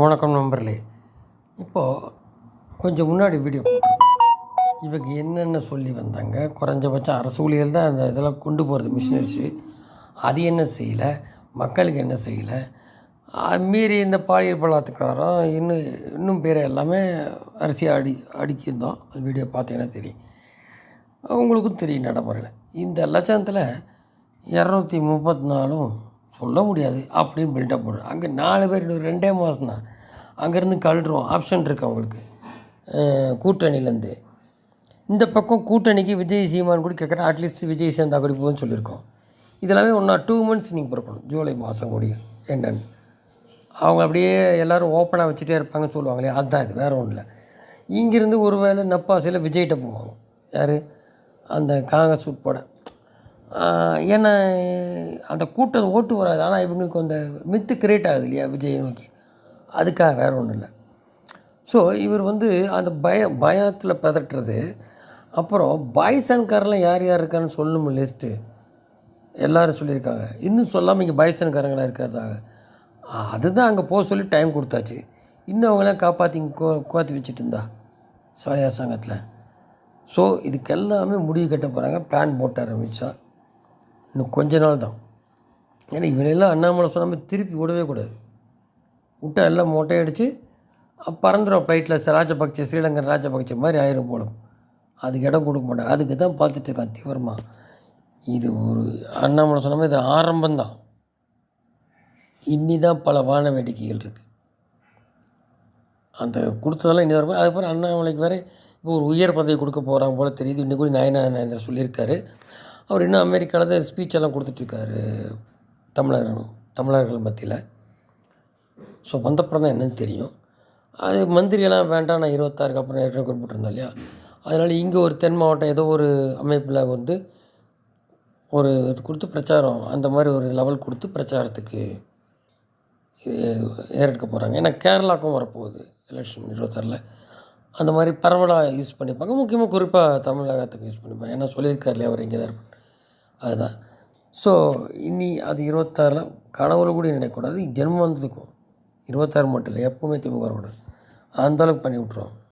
வணக்கம் நண்பர்களே. இப்போது கொஞ்சம் முன்னாடி வீடியோ இவங்க என்னென்ன சொல்லி வந்தாங்க? குறைஞ்சபட்சம் அரசு ஊழியர் தான் அந்த இதெல்லாம் கொண்டு போகிறது மிஷினரிஸு அது என்ன செய்யலை? மக்களுக்கு என்ன செய்யலை? அது மீறி இந்த பாலியல் பலாத்துக்காரம் இன்னும் இன்னும் பேர் எல்லாமே அரிசியாக அடி அடிக்கிருந்தோம். அது வீடியோ பார்த்தீங்கன்னா தெரியும். உங்களுக்கும் தெரியும் நடைமுறையில். இந்த லட்சத்தில் இரநூத்தி முப்பத்தி நாலும் சொல்ல முடியாது. அப்படின்னு பில்டப் பண்ணுறோம் அங்கே நாலு பேர் ரெண்டே மாதம் தான் அங்கேருந்து கழுடுறோம் ஆப்ஷன் இருக்குது அவங்களுக்கு. கூட்டணியிலேருந்து. இந்த பக்கம் கூட்டணிக்கு விஜய் சீமான் கூட கேட்குறேன். அட்லீஸ்ட் விஜய் சேர்ந்தா கூட போகுதுன்னு சொல்லியிருக்கோம். இதெல்லாமே ஒன்றா டூ மந்த்ஸ் நீங்கள் பிறக்கணும். ஜூலை மாதம் கூடிய என்னன்னு. அவங்க அப்படியே எல்லோரும் ஓப்பனாக வச்சுட்டே இருப்பாங்கன்னு சொல்லுவாங்களே அதுதான் இது. வேறு ஒன்றும் இல்லை இங்கேருந்து ஒரு வேளை நப்பாசையில் விஜய்கிட்ட போவாங்க. யார்? அந்த காங்கிரஸ் உட்பட ஏன்னா அந்த கூட்டம் ஓட்டு வராது. ஆனால் இவங்களுக்கு அந்த மித்து கிரியேட் ஆகுது இல்லையா விஜய் நோக்கி. அதுக்காக வேறு ஒன்றும் இல்லை. ஸோ இவர் வந்து அந்த பய பயத்தில் பதட்டுறது. அப்புறம் பாய்சன்காரெலாம் யார் யார் இருக்கான்னு சொல்லணும் லிஸ்ட்டு எல்லாரும் சொல்லியிருக்காங்க. இன்னும் சொல்லாமல் இங்கே பாய்சன்காரங்களாம் இருக்கிறதாக. அதுதான் அங்கே போக சொல்லி டைம் கொடுத்தாச்சு. இன்னும் அவங்களாம் காப்பாற்றி கோ கோத்தி வச்சுட்டு இருந்தா சாலை அரசாங்கத்தில் ஸோ இதுக்கெல்லாமே முடிவு கட்ட போகிறாங்க பிளான் போட்டார் அமித்ஷா. இன்னும் கொஞ்ச நாள் தான். ஏன்னா இவனெல்லாம் அண்ணாமலை சொன்னால் திருப்பி விடவே கூடாது. விட்டா எல்லாம் மொட்டையடிச்சு பறந்துடும் ஃப்ளைட்டில் ராஜபக்சே ஸ்ரீலங்கன் ராஜபக்சே மாதிரி ஆயிரும் போல. அதுக்கு இடம் கொடுக்க மாட்டேன் அதுக்கு தான் பார்த்துட்டு இருக்கான் தீவிரமாக இது ஒரு அண்ணாமலை சொன்ன மாதிரி இது ஆரம்பம்தான் இன்னி தான் பல வான வேடிக்கைகள் இருக்குது அந்த கொடுத்ததெல்லாம் இன்னி வரைக்கும் அதுக்கப்புறம் அண்ணாமலைக்கு வேறு இப்போ ஒரு உயர் பதவி கொடுக்க போகிறாங்க போல் தெரியுது. இன்னும் கூட நயனா நயந்திரன் சொல்லியிருக்காரு. அவர் இன்னும் அமெரிக்காவில் தான் ஸ்பீச்செல்லாம் கொடுத்துட்ருக்காரு தமிழர்கள் தமிழர்கள் மத்தியில். ஸோ வந்தப்புறம் தான் என்னன்னு தெரியும். அது மந்திரியெல்லாம் வேண்டாம் நான் இருபத்தாறுக்கு அப்புறம் ஏற்கனவே குறிப்பிட்டிருந்தேன் இல்லையா? அதனால் இங்கே ஒரு தென் மாவட்டம் ஏதோ ஒரு அமைப்பில் வந்து ஒரு இது கொடுத்து பிரச்சாரம் அந்த மாதிரி ஒரு லெவல் கொடுத்து பிரச்சாரத்துக்கு இது ஏறெடுக்க போகிறாங்க ஏன்னா கேரளாவுக்கும் வரப்போகுது எலெக்ஷன் இருபத்தாறில். அந்த மாதிரி பரவலாக யூஸ் பண்ணிப்பாங்க. முக்கியமாக குறிப்பாக தமிழகத்துக்கு யூஸ் பண்ணிப்பாங்க. ஏன்னா சொல்லியிருக்கார் இல்லையா அவர் இங்கே தான் இருப்பார். அதுதான். ஸோ இனி அது இருபத்தாறில் கனவுல கூட நினைக்கக்கூடாது. ஜென்மம் வந்ததுக்கும் இருபத்தாறு மட்டும் இல்லை எப்போவுமே திமுக வரக்கூடாது. அந்தளவுக்கு பண்ணி விட்ருவோம்